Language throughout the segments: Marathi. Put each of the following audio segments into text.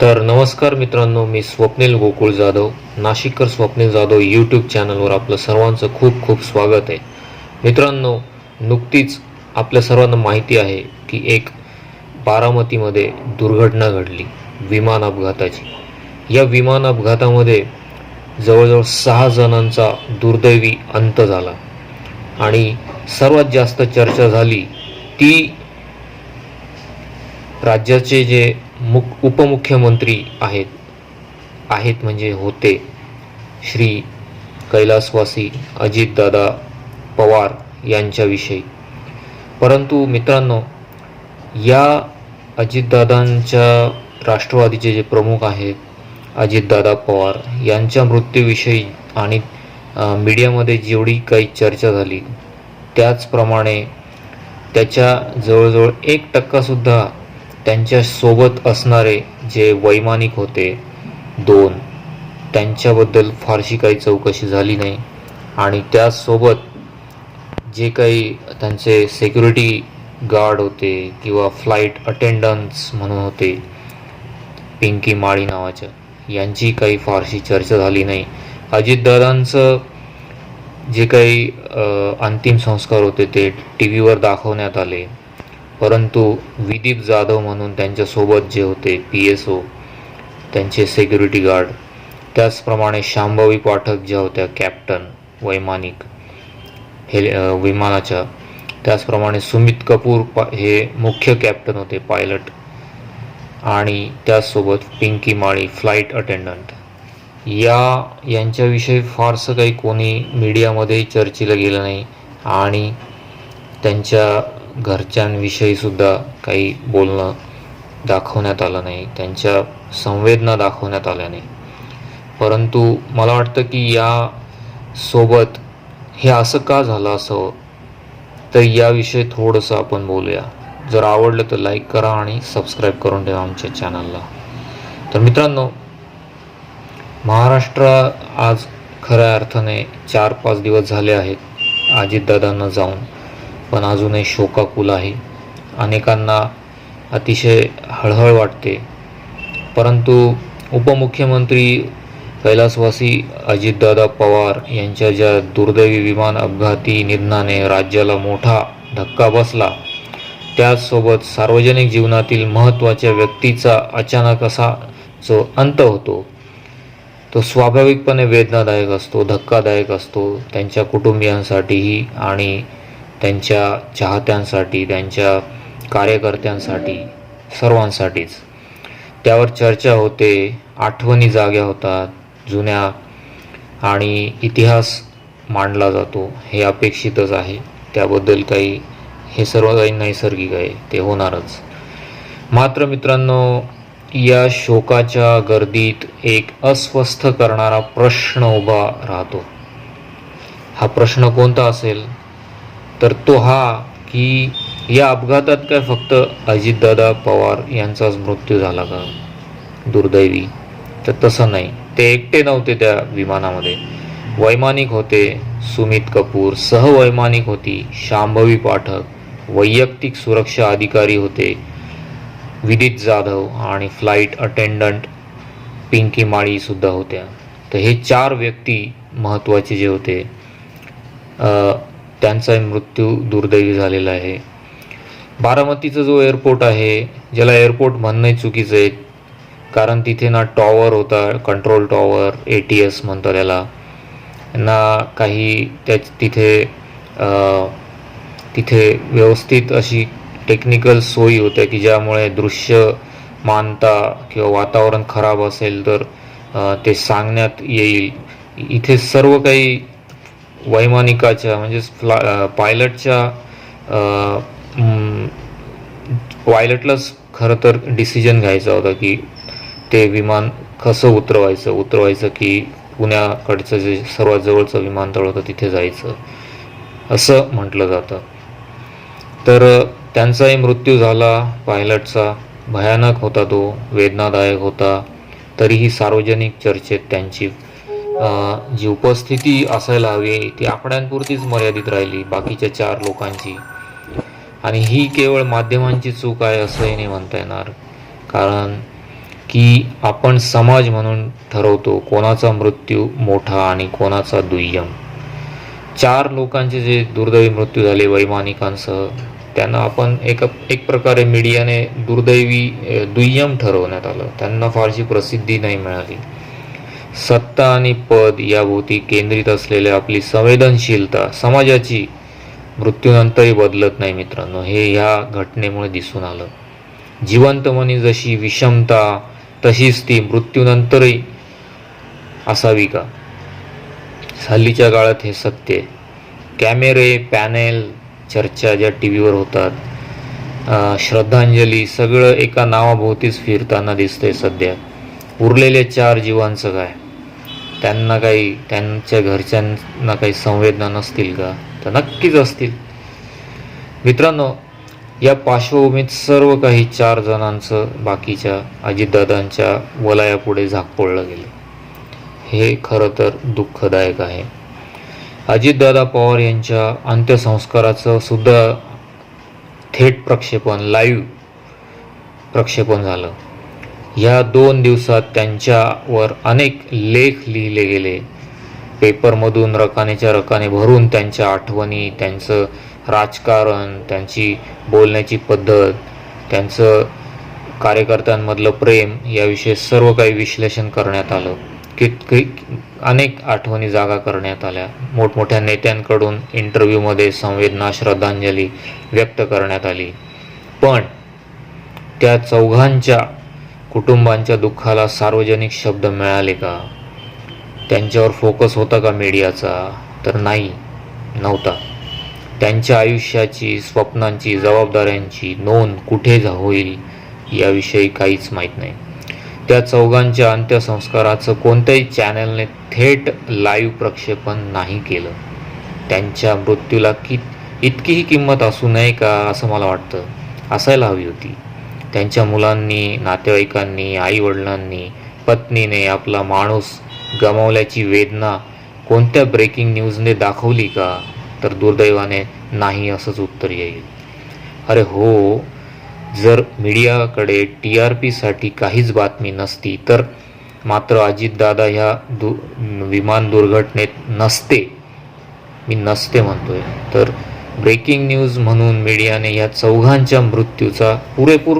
तर नमस्कार मित्रांनो मी स्वप्नील गोकुळ जाधव. नाशिककर स्वप्नील जाधव यूट्यूब चॅनलवर आपलं सर्वांचं खूप खूप स्वागत आहे. मित्रांनो नुकतीच आपल्या सर्वांना माहिती आहे की एक बारामतीमध्ये दुर्घटना घडली विमान अपघाताची. या विमान अपघातामध्ये जवळजवळ सहा जणांचा दुर्दैवी अंत झाला आणि सर्वात जास्त चर्चा झाली ती राज्याचे जे मुख उपमुख्यमंत्री आहेत. आहेत म्हणजे होते श्री कैलासवासी अजितदादा पवार यांच्याविषयी. परंतु मित्रांनो या अजितदादांच्या राष्ट्रवादीचे जे प्रमुख आहेत अजितदादा पवार यांच्या मृत्यूविषयी आणि मीडियामध्ये जेवढी काही चर्चा झाली त्याचप्रमाणे त्याच्या जवळजवळ एक टक्कासुद्धा त्यांच्यासोबत असणारे जे वैमानिक होते दोन त्यांच्याबद्दल फारशी काही चौकशी झाली नाही. आणि त्याचसोबत जे काही त्यांचे सेक्युरिटी गार्ड होते किंवा फ्लाईट अटेंडन्स म्हणून होते पिंकी माळी नावाच्या यांची काही फारशी चर्चा झाली नाही. अजितदादांचं जे काही अंतिम संस्कार होते ते टी व्हीवर दाखवण्यात आले. परंतु विदीप जाधव म्हणून त्यांच्यासोबत जे होते पी एस ओ त्यांचे सेक्युरिटी गार्ड त्याचप्रमाणे शांभवी पाठक ज्या होत्या कॅप्टन वैमानिक हे विमानाच्या त्याचप्रमाणे सुमित कपूर पा हे मुख्य कॅप्टन होते पायलट आणि त्याचसोबत पिंकी माळी फ्लाईट अटेंडंट या यांच्याविषयी फारसं काही कोणी मीडियामध्ये चर्चेला गेलं नाही आणि त्यांच्या घरच्यांविषयीसुद्धा काही बोलणं दाखवण्यात आलं नाही. त्यांच्या संवेदना दाखवण्यात आल्या नाही. परंतु मला वाटतं की या सोबत हे असं का झालं असं तर याविषयी थोडंसं आपण बोलूया. जर आवडलं तर लाईक करा आणि सबस्क्राईब करून ठेवा आमच्या चॅनलला. तर मित्रांनो महाराष्ट्र आज खऱ्या अर्थाने चार पाच दिवस झाले आहेत. अजितदादांना जाऊन पण अजूनही शोकाकुल आहे. अनेकांना अतिशय हळहळ वाटते. परंतु उपमुख्यमंत्री कैलासवासी अजितदादा पवार यांच्या ज्या दुर्दैवी विमान अपघाती निधनाने राज्याला मोठा धक्का बसला त्याचसोबत सार्वजनिक जीवनातील महत्त्वाच्या व्यक्तीचा अचानक असा जो अंत होतो तो स्वाभाविकपणे वेदनादायक असतो धक्कादायक असतो त्यांच्या कुटुंबियांसाठीही आणि त्यांच्या चाहत्यांसाठी त्यांच्या कार्यकर्त्यांसाठी सर्वांसाठीच. त्यावर चर्चा होते आठवणी जाग्या होतात जुन्या आणि इतिहास मांडला जातो हे अपेक्षितच आहे. त्याबद्दल काही हे सर्व काही नैसर्गिक आहे ते होणारच. मात्र मित्रांनो या शोकाच्या गर्दीत एक अस्वस्थ करणारा प्रश्न उभा राहतो. हा प्रश्न कोणता असेल? तर तो हा की या अपघातात काय फक्त अजितदादा पवार यांचाच मृत्यू झाला का? दुर्दैवी. तर तसं नाही. ते एकटे नव्हते त्या विमानामध्ये. वैमानिक होते सुमित कपूर सहवैमानिक होती शांभवी पाठक वैयक्तिक सुरक्षा अधिकारी होते विदित जाधव आणि फ्लाईट अटेंडंट पिंकी माळी सुद्धा होत्या. तर हे चार व्यक्ती महत्त्वाचे जे होते. त्यांचा मृत्यू दुर्दैवी झालेला आहे. बारामतीचा जो एअरपोर्ट आहे ज्याला एअरपोर्ट म्हणणंही चुकीचं आहे कारण तिथे ना टॉवर होता control tower A T S म्हणतो त्याला ना काही त्या तिथे तिथे व्यवस्थित अशी टेक्निकल सोयी होत्या की ज्यामुळे दृश्य मानता किंवा वातावरण खराब असेल तर ते सांगण्यात येईल. इथे सर्व काही वैमानिकाच्या म्हणजेच फ्ला पायलटच्या पायलटलाच खरं तर डिसिजन घ्यायचा होता की ते विमान कसं उतरवायचं उतरवायचं की पुण्याकडचं जे सर्वात जवळचं विमानतळ होतं तिथे जायचं असं म्हटलं जातं. तर त्यांचाही मृत्यू झाला पायलटचा भयानक होता तो वेदनादायक होता तरीही सार्वजनिक चर्चेत त्यांची जी उपस्थिती असायला हवी ती आकड्यांपुरतीच मर्यादित राहिली बाकीच्या चार लोकांची. आणि ही केवळ माध्यमांची चूक आहे असंही नाही म्हणता येणार. कारण की आपण समाज म्हणून ठरवतो कोणाचा मृत्यू मोठा आणि कोणाचा दुय्यम. चार लोकांचे जे दुर्दैवी मृत्यू झाले वैमानिकांसह त्यांना आपण एक एक प्रकारे मीडियाने दुर्दैवी दुय्यम ठरवण्यात आलं. त्यांना फारशी प्रसिद्धी नाही मिळाली. सत्ता आणि पद याभोवती केंद्रित असलेल्या आपली संवेदनशीलता समाजाची मृत्यूनंतरही बदलत नाही मित्रांनो. हे ह्या घटनेमुळे दिसून आलं. जिवंतमनी जशी विषमता तशीच ती मृत्यूनंतरही असावी का? हल्लीच्या काळात हे सत्य आहे. कॅमेरे पॅनेल चर्चा ज्या टी व्हीवर होतात श्रद्धांजली सगळं एका नावाभोवतीच फिरताना दिसतंय सध्या. उरलेले चार जीवांचं काय? त्यांना काही त्यांच्या घरच्यांना काही संवेदना नसतील का? तर नक्कीच असतील. मित्रांनो या पार्श्वभूमीत सर्व काही चार जणांचं बाकीच्या अजितदादांच्या वलयापुढे झाकपोळलं गेलं. हे खरं तर दुःखदायक आहे. अजितदादा पवार यांच्या अंत्यसंस्काराचं सुद्धा थेट प्रक्षेपण लाईव्ह प्रक्षेपण झालं. ह्या दोन दिवसात त्यांच्यावर अनेक लेख लिहिले गेले. पेपरमधून रकानेच्या रकाने भरून त्यांच्या आठवणी त्यांचं राजकारण त्यांची बोलण्याची पद्धत त्यांचं कार्यकर्त्यांमधलं प्रेम याविषयी सर्व काही विश्लेषण करण्यात आलं. कितकी अनेक आठवणी जागा करण्यात आल्या. मोठमोठ्या नेत्यांकडून इंटरव्ह्यूमध्ये संवेदना श्रद्धांजली व्यक्त करण्यात आली. पण त्या चौघांच्या कुटुंबांच्या दुःखाला सार्वजनिक शब्द मिळाले का? त्यांच्यावर फोकस होता का मीडियाचा तर नाही नव्हता. त्यांच्या आयुष्याची स्वप्नांची जबाबदाऱ्यांची नोंद कुठे होईल याविषयी काहीच माहीत नाही. त्या चौघांच्या अंत्यसंस्काराचं कोणत्याही चॅनलने थेट लाईव्ह प्रक्षेपण नाही केलं. त्यांच्या मृत्यूला कि इतकीही किंमत असू नये का असं मला वाटतं. असायला हवी होती. त्यांच्या मुलांनी नातेवाईकांनी आईवडिलांनी पत्नीने आपला माणूस गमावल्याची वेदना कोणत्या ब्रेकिंग न्यूजने दाखवली का? तर दुर्दैवाने नाही असंच उत्तर येईल. अरे हो जर मीडियाकडे टी आर पीसाठी काहीच बातमी नसती तर मात्र अजितदादा ह्या दु विमान दुर्घटनेत नसते. मी नसते म्हणतोय. तर ब्रेकिंग न्यूज म्हणून मीडियाने या चौघांच्या मृत्यूचा पुरेपूर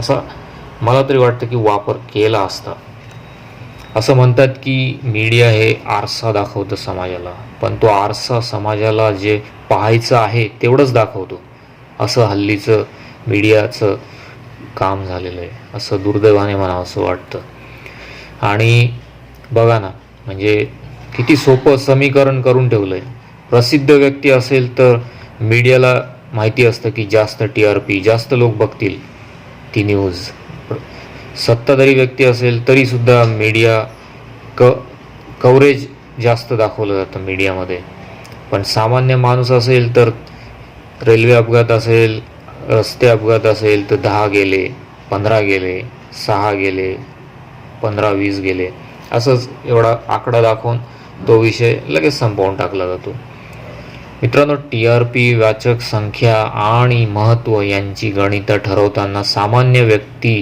असा मला तरी वाटतं की वापर केला असता. असं म्हणतात की मीडिया हे आरसा दाखवतं समाजाला पण तो आरसा समाजाला जे पाहायचं आहे तेवढंच दाखवतो. असं हल्लीचं मीडियाचं काम झालेलं आहे. असं दुर्दैवाने मला असं वाटतं. आणि बघा ना म्हणजे किती सोपं समीकरण करून ठेवलं आहे प्रसिद्ध व्यक्ती असेल तर मीडियाला माहिती असतं की जास्त टी आर पी जास्त लोक बघतील. ती न्यूज सत्ताधारी व्यक्ती असेल तरीसुद्धा मीडिया क कवरेज जास्त दाखवलं जातं मीडियामध्ये पण सामान्य माणूस असेल तर रेल्वे अपघात असेल रस्ते अपघात असेल तर दहा गेले पंधरा गेले सहा गेले पंधरा वीस गेले. असंच एवढा आकडा दाखवून तो विषय लगेच संपवून टाकला जातो. मित्रांनो टी आर पी वाचक संख्या आणि महत्त्व यांची गणितं ठरवताना सामान्य व्यक्ती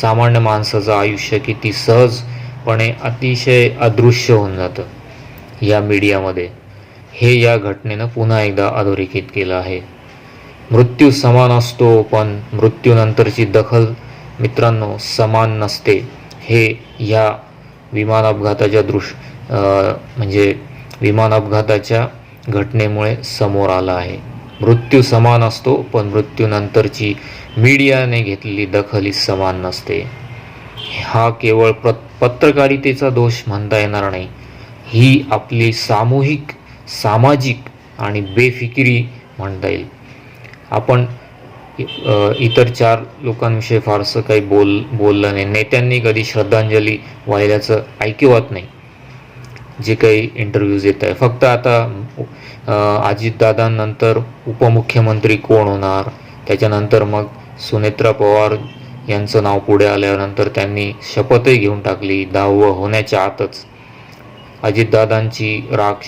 सामान्य माणसाचं आयुष्य किती सहजपणे अतिशय अदृश्य होऊन जातं या मीडियामध्ये. हे या घटनेनं पुन्हा एकदा अधोरेखित केलं आहे. मृत्यू समान असतो पण मृत्यूनंतरची दखल मित्रांनो समान नसते. हे ह्या विमान अपघाताच्या दृश म्हणजे विमान अपघाताच्या घटनेमुळे समोर आलं आहे. मृत्यू समान असतो पण मृत्यूनंतरची मीडियाने घेतलेली दखल ही समान नसते. हा केवळ प्र पत्रकारितेचा दोष म्हणता येणार नाही. ही आपली सामूहिक सामाजिक आणि बेफिकिरी म्हणता येईल. आपण इतर चार लोकांविषयी फारसं काही बोल बोललं नाही. नेत्यांनी कधी श्रद्धांजली वाहिल्याचं ऐकिवत नाही. जे काही इंटरव्ह्यूज येत आहे फक्त आता अजितदादांनंतर उपमुख्यमंत्री कोण होणार? त्याच्यानंतर मग सुनेत्रा पवार यांचं नाव पुढे आल्यानंतर त्यांनी शपथही घेऊन टाकली दहावं होण्याच्या आतच. अजितदादांची राग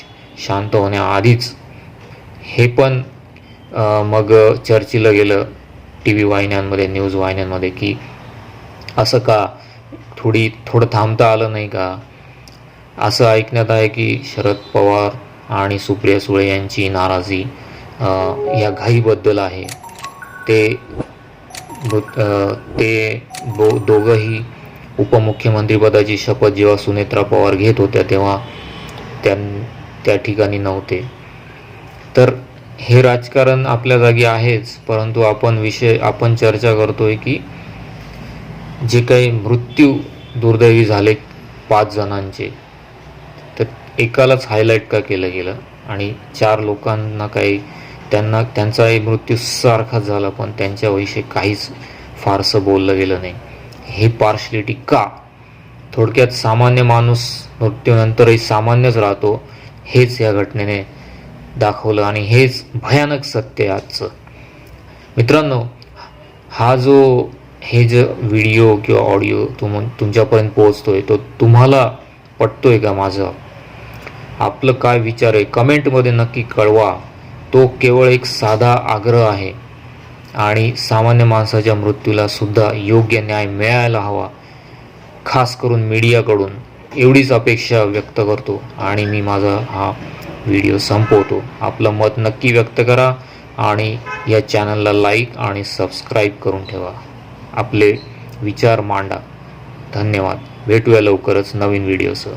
शांत होण्याआधीच. हे पण मग चर्चेला गेलं टी व्ही वाहिन्यांमध्ये न्यूज वाहिन्यांमध्ये की असं का? थोडी थोडं थांबता आलं नाही का? असं ऐकण्यात आहे की शरद पवार आणि सुप्रिया सुळे यांची नाराजी या घाईबद्दल आहे. ते ते दो दोघंही उपमुख्यमंत्रीपदाची शपथ जेव्हा सुनेत्रा पवार घेत होत्या तेव्हा त्यां त्या ठिकाणी नव्हते. तर हे राजकारण आपल्या जागी आहेच परंतु आपण विषय आपण चर्चा करतोय की जे काही मृत्यू दुर्दैवी झाले पाच जणांचे तर एकालाच हायलाईट का केलं गेलं? आणि चार लोकांना काही त्यांना त्यांचाही मृत्यू सारखाच झाला पण त्यांच्याविषयी काहीच फारसं बोललं गेलं नाही. हे पार्शलिटी का? थोडक्यात सामान्य माणूस मृत्यूनंतरही सामान्यच राहतो. हेच या घटनेने दाखवलं आणि हेच भयानक सत्य आहे आजचं. मित्रांनो हा जो हे जे व्हिडिओ किंवा ऑडिओ तुम तुमच्यापर्यंत पोहोचतोय तो तुम्हाला पटतोय का माझं? आपलं काय विचार आहे? कमेंटमध्ये नक्की कळवा. तो केवळ एक साधा आग्रह आहे. आणि सामान्य माणसाच्या मृत्यूला सुद्धा योग्य न्याय मिळायला हवा. खास करून मीडियाकडून. एवढीच अपेक्षा व्यक्त करतो. आणि मी माझा हा व्हिडिओ संपवतो. आपलं मत नक्की व्यक्त करा. आणि या चॅनलला लाईक आणि सबस्क्राईब करून ठेवा. आपले विचार मांडा. धन्यवाद. भेटूया लवकरच नवीन व्हिडिओसह.